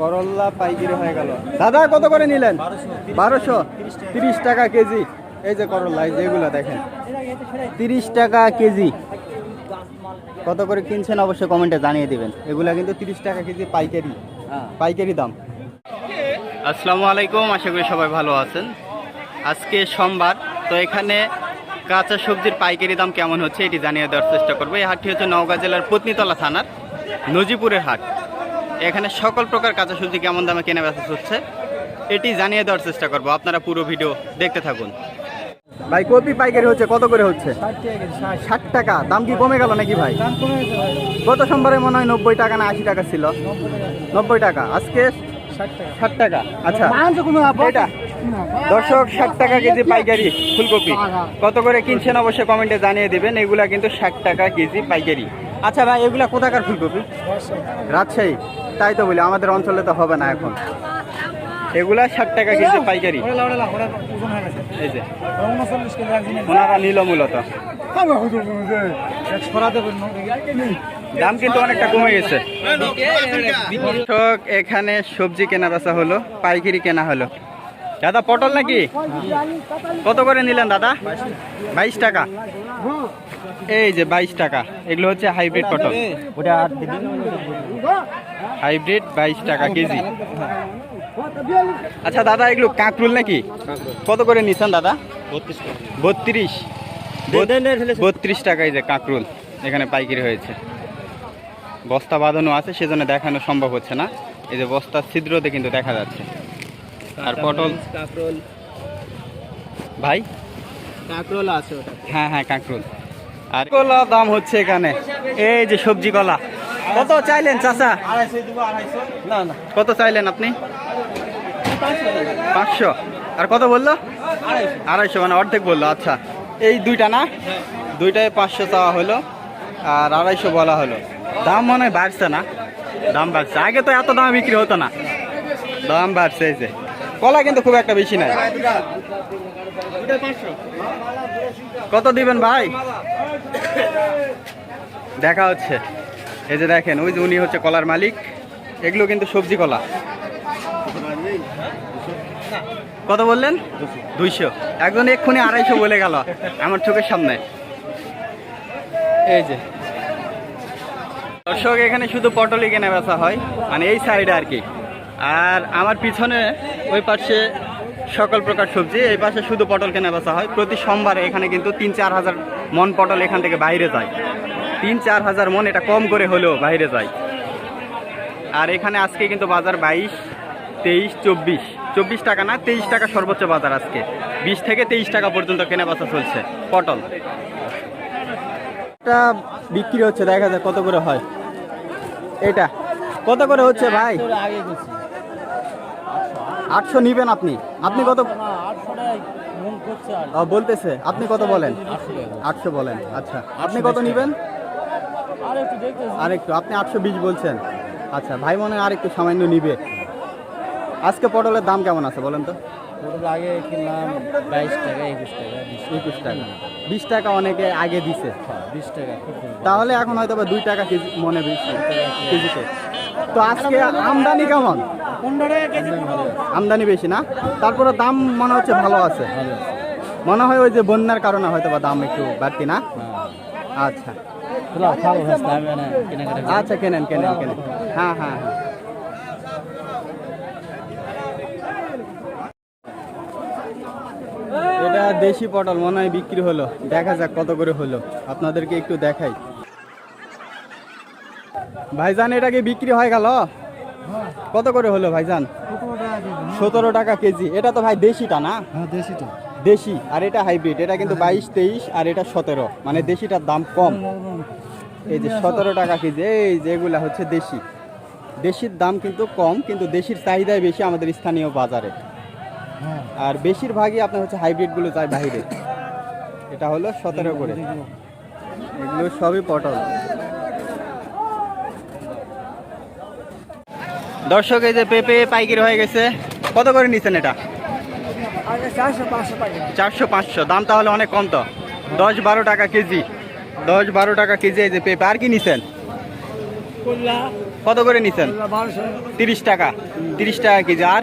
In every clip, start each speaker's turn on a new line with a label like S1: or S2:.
S1: করল্লা পাইকারি হয়ে গেল। দাদা কত করে নিলেন? বারোশো। তিরিশ টাকা কেজি। এই যে করল্লা এই যেগুলো দেখেন। তিরিশ টাকা কেজি। কত করে কিনছেন অবশ্যই কমেন্টে জানিয়ে দিবেন। এগুলা কিন্তু তিরিশ টাকা কেজি পাইকারি। পাইকারি দাম। আসসালামু আলাইকুম আশা করি সবাই ভালো আছেন। আজকে সোমবার তো এখানে কাঁচা সবজির পাইকারি দাম কেমন হচ্ছে এটি জানিয়ে দেওয়ার চেষ্টা করব। এই হাটটি হচ্ছে নওগাঁ জেলার পত্নীতলা থানার নজিপুরের হাট। এখানে সকল প্রকার কাঁচা সবজি কেমন দামে কেনা বেচা হচ্ছে এটি জানিয়ে দেওয়ার চেষ্টা করব। আপনারা পুরো ভিডিও দেখতে থাকুন। ভাই কপি পাইকারি হচ্ছে কত করে হচ্ছে? ষাট টাকা দাম কি কমে গেল নাকি ভাই? গত সোমবারে মনে হয় নব্বই টাকা না আশি টাকা ছিল। নব্বই টাকা। আজকে ষাট টাকা। আচ্ছা। এটা। দর্শক ষাট টাকা কেজি পাইকারি ফুলকপি। কত করে কিনছেন অবশ্যই কমেন্টে জানিয়ে দিবেন এগুলা কিন্তু ষাট টাকা কেজি পাইকারি। আচ্ছা ভাই, এগুলা কোথাকার ফুলকপি? রাজশাহী। তাই তো বলি, আমাদের অঞ্চলে তো হবে না এখন। এগুলা ষাট টাকা কেজি পাইকারি। ওনারা নিল মূলত। দাম কিন্তু অনেকটা কমে গেছে। এখানে সবজি কেনা বেচা হলো, পাইকারি কেনা হলো। দাদা, পটল নাকি? কত করে নিলেন দাদা? বাইশ টাকা। এই যে বাইশ টাকা। এগুলো হচ্ছে হাইব্রিড পটল হাইব্রিড বাইশ টাকা কেজি। আচ্ছা দাদা এগুলো কাঁকরুল নাকি? কত করে নিচ্ছেন দাদা? বত্রিশ বত্রিশ। টাকায় যে কাঁকরুল এখানে পাইকারি হয়েছে। বস্তা বাঁধানো আছে সেজন্য দেখানো সম্ভব হচ্ছে না। এই যে বস্তার ছিদ্রতে কিন্তু দেখা যাচ্ছে। আর পটল?
S2: কাঁকরোল।
S1: ভাই?
S2: কাঁকরোল আছে ওটা।
S1: হ্যাঁ হ্যাঁ কাঁকরুল। আর কলা দাম হচ্ছে এখানে। এই যে সবজি কলা। কত চাইলেন চাচা? কত চাইলেন আপনি? পাঁচশো। আর কত বলল? আড়াইশো। মানে অর্ধেক বলল আচ্ছা। এই দুইটা না? দুইটায় পাঁচশো চাওয়া হলো, আর আড়াইশো বলা হলো। দাম মনে হয় বাড়ছে না? দাম বাড়ছে। আগে তো এত দাম বিক্রি হতো না। দাম বাড়ছে, এই যে। কলা কিন্তু খুব একটা বেশি নাই। কত দিবেন ভাই? দেখা হচ্ছে। এই যে দেখেন, ওই যে উনি হচ্ছে কলার মালিক। এগুলো কিন্তু সবজি কলা। কত বললেন? দুইশো। একজন এক্ষুনি আড়াইশো বলে গেল, আমার চোখের সামনে। এই যে। দর্শক, এখানে শুধু পটলই কেনা বেচা হয় মানে এই সাইডে আর কি। আর আমার পিছনে, ওই পাশে সকল প্রকার সবজি। এই পাশে শুধু পটল কেনা বেচা হয়। প্রতি সোমবারে এখানে কিন্তু তিন চার হাজার মন পটল এখান থেকে বাইরে যায়। তিন চার হাজার মন এটা কম করে হলেও বাইরে যায়। আর এখানে আজকে কিন্তু বাজার বাইশ, তেইশ, চব্বিশ। চব্বিশ টাকা না, তেইশ টাকা সর্বোচ্চ বাজার আজকে। বিশ থেকে তেইশ টাকা পর্যন্ত কেনা বেচা চলছে পটল। এটা বিক্রি হচ্ছে, দেখা যায় কত করে হয়। এটা কত করে হচ্ছে ভাই? আটশো নিবেন আপনি। আপনি কত বলতেছে। আপনি কত বলেন?
S2: আটশো
S1: বলেন আচ্ছা। আপনি কত নিবেন?
S2: আর একটু দেখতেছি
S1: আর একটু আপনি আটশো বিশ বলছেন। আচ্ছা ভাই মনে হয় আর একটু সামান্য নিবে। আজকে পটলের দাম কেমন আছে বলেন তো?
S2: আগে কিনলাম বাইশ টাকা একুশ টাকা বিশ
S1: একুশ টাকা। বিশ টাকা অনেকে আগে দিছে।
S2: বিশ টাকা
S1: তাহলে এখন হয়তো দুই টাকা কেজি মনে বেশি কেজিতে। তো আজকে আমদানি কেমন? আমদানি বেশি না? তারপরে দাম মনে হচ্ছে ভালো আছে। মনে হয় ওই যে বন্যার কারণে হয়তো বা দাম একটু বাড়তি না। আচ্ছা। আচ্ছা কেনেন কেনেন কেনেন। হ্যাঁ হ্যাঁ হ্যাঁ। এটা দেশি পটল, মনে হয় বিক্রি হলো। দেখা যাক কত করে হলো। আপনাদেরকে একটু দেখাই। ভাইজান এটা কি বিক্রি হয়ে গেল? কত করে হলো ভাইজান? সতেরো টাকা কেজি। এটা তো ভাই দেশিটা না?
S2: হ্যাঁ দেশিটা।
S1: দেশি আর এটা হাইব্রিড। এটা কিন্তু বাইশ তেইশ আর এটা সতেরো। মানে দেশিটার দাম কম। এই যে সতেরো টাকা কেজি এই যেগুলা হচ্ছে দেশি। দেশির দাম কিন্তু কম কিন্তু দেশির চাহিদাই বেশি আমাদের স্থানীয় বাজারে।
S2: হ্যাঁ।
S1: আর বেশিরভাগই আপনার হচ্ছে হাইব্রিডগুলো যায় বাইরে। এটা হলো সতেরো করে। এগুলো সবই পটল। দর্শক এই যে পেঁপে পাইকারি হয়ে গেছে। কত করে নিচ্ছেন এটা?
S2: চারশো পাঁচশো টাকা
S1: চারশো পাঁচশো। দাম তাহলে অনেক কম তো। দশ বারো টাকা কেজি। দশ বারো টাকা কেজি এই যে পেঁপে। আর কি নিছেন? কত করে নিছেন? তিরিশ টাকা। তিরিশ টাকা কেজি। আর?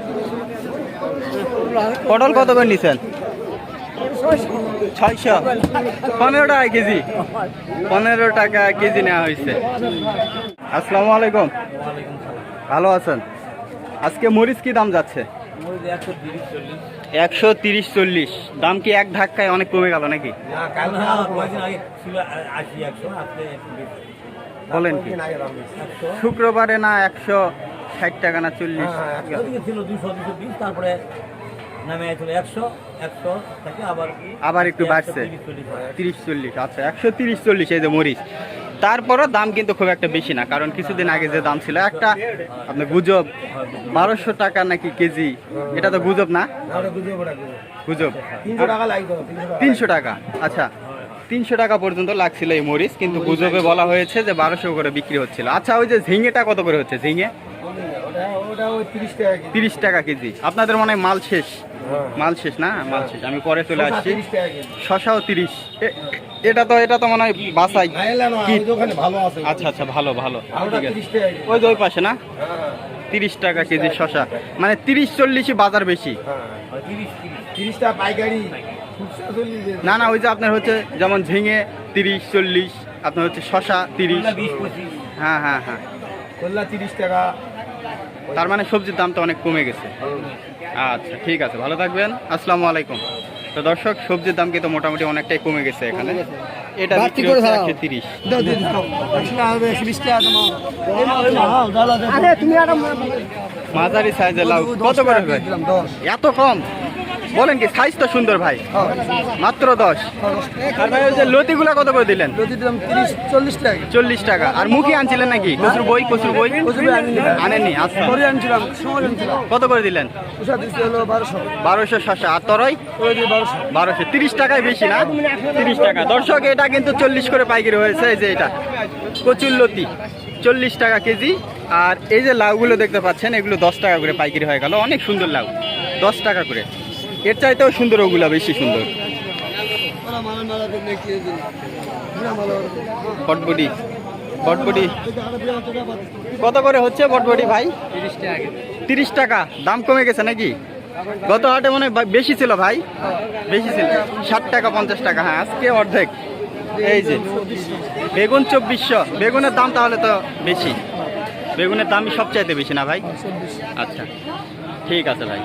S1: পটল কত করে নিছেন? ছয়শো। পনেরো টাকা কেজি। পনেরো টাকা কেজি নেওয়া হয়েছে। আসসালামু আলাইকুম। ভালো আছেন? আজকে মরিচ কি দাম যাচ্ছে? একশো তিরিশ চল্লিশ। দাম কি এক ধাক্কায় অনেক কমে গেল নাকি? বলেন কি? শুক্রবারে না একশো ষাট টাকা না চল্লিশ?
S3: ছিল দুশো দুশো বিশ তারপরে আবার
S1: আবার একটু বাড়ছে। তিরিশ চল্লিশ আচ্ছা একশো তিরিশ চল্লিশ এই যে মরিচ। তারপরও দাম কিন্তু খুব একটা বেশি না কারণ কিছুদিন আগে যে দাম ছিল একটা আপনার গুজব বারোশো টাকা নাকি কেজি এটা তো গুজব না? গুজব।
S3: তিনশো টাকা
S1: আচ্ছা। তিনশো টাকা পর্যন্ত লাগছিল এই মরিচ কিন্তু গুজবে বলা হয়েছে যে বারোশো করে বিক্রি হচ্ছিল। আচ্ছা ওই যে ঝিঙেটা কত করে হচ্ছে? ঝিঙে?
S3: তিরিশ টাকা কেজি।
S1: আপনাদের মনে হয় মাল শেষ। মাল শেষ না? মাল শেষ। আমি পরে চলে আসছি। শশাও তিরিশ। এটা তো এটা তো মনে হয় বাসাই আচ্ছা আচ্ছা ভালো ভালো। ওই ওই পাশে না?
S3: হ্যাঁ।
S1: তিরিশ টাকা কেজি শশা। মানে তিরিশ চল্লিশই বাজার বেশি।
S3: হ্যাঁ
S1: না না ওই যে আপনার হচ্ছে যেমন ঝিঙে তিরিশ চল্লিশ আপনার হচ্ছে শশা তিরিশ। হ্যাঁ হ্যাঁ হ্যাঁ।
S3: তিরিশ টাকা
S1: তার মানে সবজির দামটা অনেক কমে গেছে। আচ্ছা ঠিক আছে ভালো থাকবেন। আসসালামু আলাইকুম। তো দর্শক সবজির দাম কিন্তু মোটামুটি অনেকটাই কমে গেছে এখানে। এটা বিক্রি হচ্ছে একশো তিরিশ। মাঝারি সাইজের লাউ। কত করে ভাই এত কম? বলেন কি সাইজ তো সুন্দর ভাই। মাত্র দশ। আর ভাই ওই যে লতিগুলা কত করে দিলেন?
S3: তিরিশ চল্লিশ টাকা।
S1: চল্লিশ টাকা। আর মুখি আনছিলেন নাকি? কচুর বই কচুর বই? আনেননি? আচ্ছা।
S3: আনছিলাম
S1: কত করে দিলেন?
S3: বারোশো।
S1: শশা আর তরই?
S3: বারোশো।
S1: বারোশো। তিরিশ টাকায় বেশি না? তিরিশ টাকা। দর্শক এটা কিন্তু চল্লিশ করে পাইকারি হয়েছে এই যে এটা। কচুর লতি চল্লিশ টাকা কেজি। আর এই যে লাউগুলো দেখতে পাচ্ছেন এগুলো দশ টাকা করে পাইকারি হয়ে গেল। অনেক সুন্দর লাউ। দশ টাকা করে। এর চাইতেও সুন্দর ওগুলা বেশি সুন্দর। বটবডি বটবডি কত করে হচ্ছে বটবডি ভাই? তিরিশ টাকা। দাম কমে গেছে নাকি? গত হাটে মনে বেশি ছিল ভাই। বেশি ছিল। ষাট টাকা, পঞ্চাশ টাকা। হ্যাঁ আজকে অর্ধেক। এই যে, বেগুন চব্বিশশো। বেগুনের দাম তাহলে তো বেশি। বেগুনের দামই সবচাইতে বেশি না ভাই? আচ্ছা। ঠিক আছে ভাই